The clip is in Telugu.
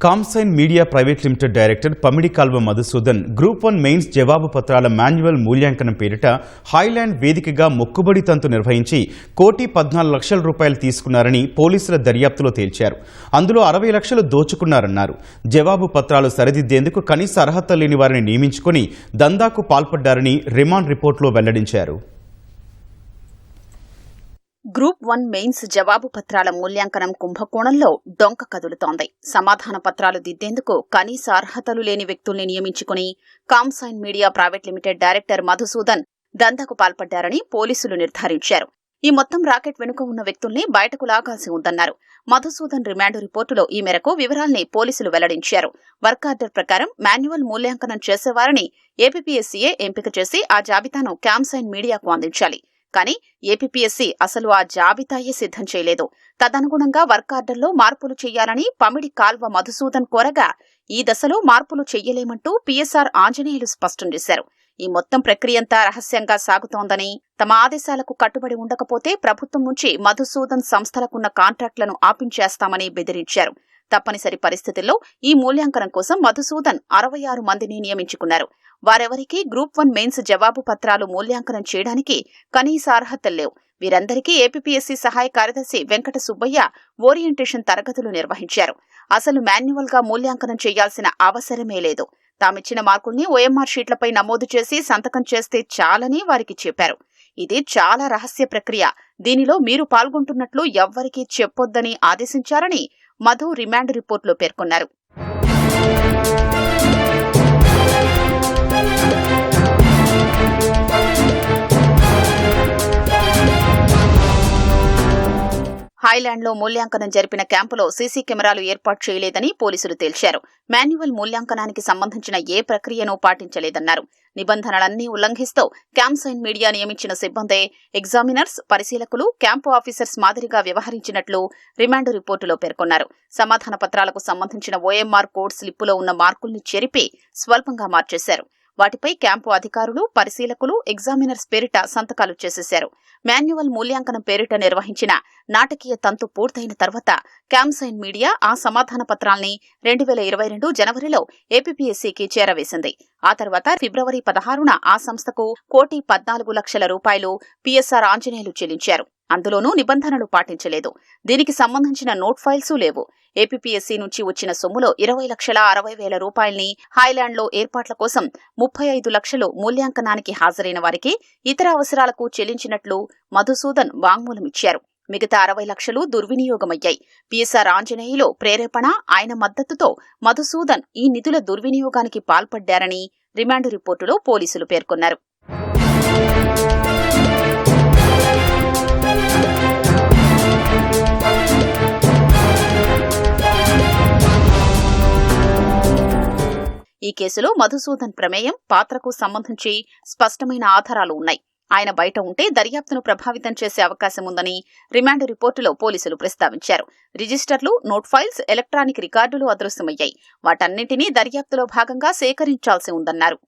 Comsign media private limited director Pamidi Kalva Madhusudan group one mains జవాబు పత్రాల మాన్యువల్ మూల్యాంకనం పేరిట హైలాండ్ వేదికగా మొక్కుబడి తంతు నిర్వహించి కోటి పద్నాలుగు లక్షల రూపాయలు తీసుకున్నారని పోలీసుల దర్యాప్తులో తేల్చారు. అందులో అరవై లక్షలు దోచుకున్నారన్నారు. జవాబు పత్రాలు సరిదిద్దేందుకు కనీస అర్హత లేని వారిని నియమించుకుని దందాకు పాల్పడ్డారని రిమాండ్ రిపోర్టులో వెల్లడించారు. గ్రూప్ వన్ మెయిన్స్ జవాబు పత్రాల మూల్యాంకనం కుంభకోణంలో డొంక కదులుతోంది. సమాధాన పత్రాలు దిద్దేందుకు కనీస అర్హతలు లేని వ్యక్తుల్ని నియమించుకుని Comsign media private limited director Madhusudan దందకు పాల్పడ్డారని పోలీసులు నిర్ధారించారు. ఈ మొత్తం రాకెట్ వెనుక ఉన్న వ్యక్తుల్ని బయటకు లాగాల్సి ఉందన్నారు. మధుసూదన్ రిమాండ్ రిపోర్టులో ఈ మేరకు వివరాల్ని పోలీసులు వెల్లడించారు. వర్క్ ఆర్డర్ ప్రకారం మాన్యువల్ మూల్యాంకనం చేసేవారని ఏపీఎస్సీఏ ఎంపిక చేసి ఆ జాబితాను క్యామ్సైన్ మీడియాకు అందించాలి. కానీ ఏపీఎస్సీ అసలు ఆ జాబితాయే సిద్ధం చేయలేదు. తదనుగుణంగా వర్క్ ఆర్డర్లో మార్పులు చేయాలని పమిడి కాల్వ మధుసూదన్ కోరగా ఈ దశలో మార్పులు చెయ్యలేమంటూ పీఎస్ఆర్ ఆంజనేయులు స్పష్టం చేశారు. ఈ మొత్తం ప్రక్రియంతా రహస్యంగా సాగుతోందని తమ ఆదేశాలకు కట్టుబడి ఉండకపోతే ప్రభుత్వం నుంచి మధుసూదన్ సంస్థలకున్న కాంట్రాక్టులను ఆపించేస్తామని బెదిరించారు. తప్పనిసరి పరిస్థితుల్లో ఈ మూల్యాంకనం కోసం మధుసూదన్ అరవై ఆరు మందిని నియమించుకున్నారు. వారెవరికీ గ్రూప్ వన్ మెయిన్స్ జవాబు పత్రాలు మూల్యాంకనం చేయడానికి కనీస అర్హతలు లేవు. వీరందరికీ ఏపీఎస్సీ సహాయ కార్యదర్శి వెంకట సుబ్బయ్య ఓరియంటేషన్ తరగతులు నిర్వహించారు. అసలు మాన్యువల్గా మూల్యాంకనం చేయాల్సిన అవసరమే లేదు. తామిచ్చిన మార్కుల్ని ఓఎంఆర్ షీట్లపై నమోదు చేసి సంతకం చేస్తే చాలని వారికి చెప్పారు. ఇది చాలా రహస్య ప్రక్రియ. దీనిలో మీరు పాల్గొంటున్నట్లు ఎవ్వరికీ చెప్పొద్దని ఆదేశించారని మధు రిమాండ్ రిపోర్టులో పేర్కొన్నారు. థాయిలాండ్లో మూల్యాంకనం జరిపిన క్యాంపులో సీసీ కెమెరాలు ఏర్పాటు చేయలేదని పోలీసులు తేల్చారు. మాన్యువల్ మూల్యాంకనానికి సంబంధించిన ఏ ప్రక్రియను పాటించలేదన్నారు. నిబంధనలన్నీ ఉల్లంఘిస్తూ క్యాంప్సైన్ మీడియా నియమించిన సిబ్బందే ఎగ్జామినర్స్ పరిశీలకులు క్యాంపు ఆఫీసర్స్ మాదిరిగా వ్యవహరించినట్లు రిమాండ్ రిపోర్టులో పేర్కొన్నారు. సమాధాన పత్రాలకు సంబంధించిన ఓఎంఆర్ కోడ్ స్లిప్పులో ఉన్న మార్కుల్ని చెరిపి స్వల్పంగా మార్చేశారు. వాటిపై క్యాంపు అధికారులు పరిశీలకులు ఎగ్జామినర్స్ పేరిట సంతకాలు చేసేశారు. మాన్యువల్ మూల్యాంకనం పేరిట నిర్వహించిన నాటకీయ తంతు పూర్తయిన తర్వాత క్యాంసైన్ మీడియా ఆ సమాధాన పత్రాల్ని రెండు వేల ఇరవై రెండు జనవరిలో ఏపీపీఎస్సీకి చేరవేసింది. ఆ తర్వాత ఫిబ్రవరి పదహారున ఆ సంస్థకు కోటి పద్నాలుగు లక్షల రూపాయలు పీఎస్ఆర్ ఆంజనేయులు చెల్లించారు. అందులోనూ నిబంధనలు పాటించలేదు. దీనికి సంబంధించిన నోట్ ఫైల్స్ లేవు. ఏపీఎస్సీ నుంచి వచ్చిన సొమ్ములో ఇరవై లక్షల అరవై వేల రూపాయల్ని హైలాండ్లో ఏర్పాట్ల కోసం ముప్పై ఐదు లక్షలు మూల్యాంకనానికి హాజరైన వారికి ఇతర అవసరాలకు చెల్లించినట్లు మధుసూదన్ వాంగ్మూలమిచ్చారు. మిగతా అరవై లక్షలు దుర్వినియోగమయ్యాయి. పిఎస్ఆర్ ఆంజనేయులు ప్రేరేపణ ఆయన మద్దతుతో మధుసూదన్ ఈ నిధుల దుర్వినియోగానికి పాల్పడ్డారని రిమాండ్ రిపోర్టులో పోలీసులు పేర్కొన్నారు. ఈ కేసులో మధుసూదన్ ప్రమేయం పాత్రకు సంబంధించి స్పష్టమైన ఆధారాలు ఉన్నాయి. ఆయన బయట ఉంటే దర్యాప్తును ప్రభావితం చేసే అవకాశం ఉందని రిమాండ్ రిపోర్టులో పోలీసులు ప్రస్తావించారు. రిజిస్టర్లు నోట్ ఫైల్స్ ఎలక్ట్రానిక్ రికార్డులు అదృశ్యమయ్యాయి. వాటన్నింటినీ దర్యాప్తులో భాగంగా సేకరించాల్సి ఉందన్నారు.